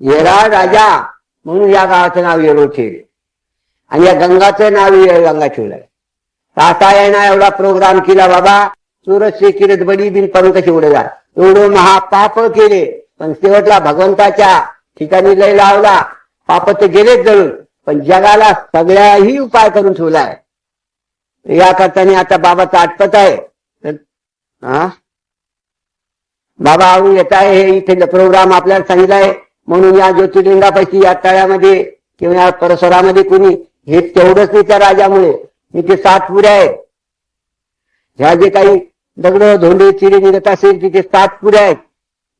येरा राजा म्हणून या गावाचं नाव येरो ठेवले. आणि या गंगाचं नाव येळ गंगा ठेवलंय. ताता एवढा प्रोग्राम केला बाबा. सुरत किरत बडी बिन पंकश उडला एवढं महापाप केले. पण शेवटला भगवंताच्या ठिकाणी लय लावला. पाप तर गेलेच जळून पण जगाला सगळ्याही उपाय करून ठेवलाय या करताना आता बाबाचं आटपत आहे. हा? बाबा येत आहे. हे इथे प्रोग्राम आपल्याला सांगितलाय. म्हणून या ज्योतिर्लिंगापैकी या तळ्यामध्ये किंवा या परिसरामध्ये कुणी हे तेवढंच नाही त्या राजामुळे. इथे सात पुऱ्या आहेत ह्या जे काही दगड धोंडे चिरे निघत असेल तिथे सात पुऱ्या आहेत.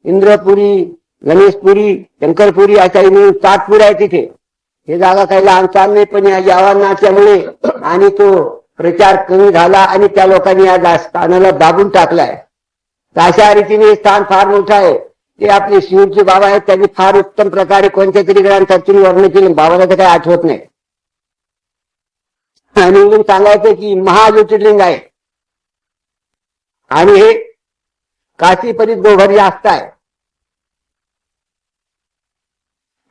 इंद्रपुरी गणेशपुरी शंकरपुरी अशा मिळून सात पुऱ्या आहेत तिथे. हे जागा काही लहान चाल नाही पण या आव्हानाच्यामुळे आणि तो प्रचार कमी झाला आणि त्या लोकांनी या स्थानाला दाबून टाकलाय. तर अशा रीतीने हे स्थान फार मोठं आहे. ते आपले शिवचे बाबा आहेत त्यांनी फार उत्तम प्रकारे कोणत्या तरी ग्रंथातून वर्णन केलं. बाबाला तर काही आठवत नाही. आणि म्हणून सांगायचं की महाज्योतिर्लिंग आहे. आणि हे काशी परीत गोभर जास्त आहे.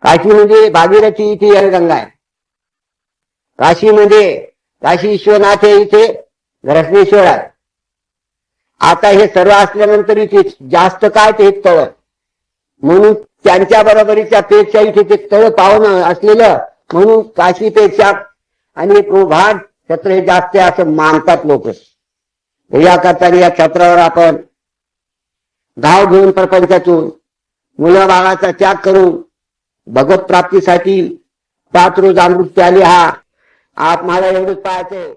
काशी म्हणजे भागीरथी इथे गंगा आहे. काशीमध्ये काशी म्हणजे विश्वनाथ हे इथे घरसनेश्वर आहे. आता हे सर्व असल्यानंतर इथे जास्त काय ते तळ म्हणून त्यांच्या बरोबरीच्या पेक्षा इथे ते तळ पावणं असलेलं म्हणून काशीपेक्षा आणि प्रभाग छत्र हे जास्त असं मानतात लोक. याकरता या छत्रावर आपण धाव घेऊन प्रपंचातून मुलं बाळाचा त्याग करून भगवत प्राप्तीसाठी पाच रोज अमृत हा. आप मला एवढंच पाहायचंय.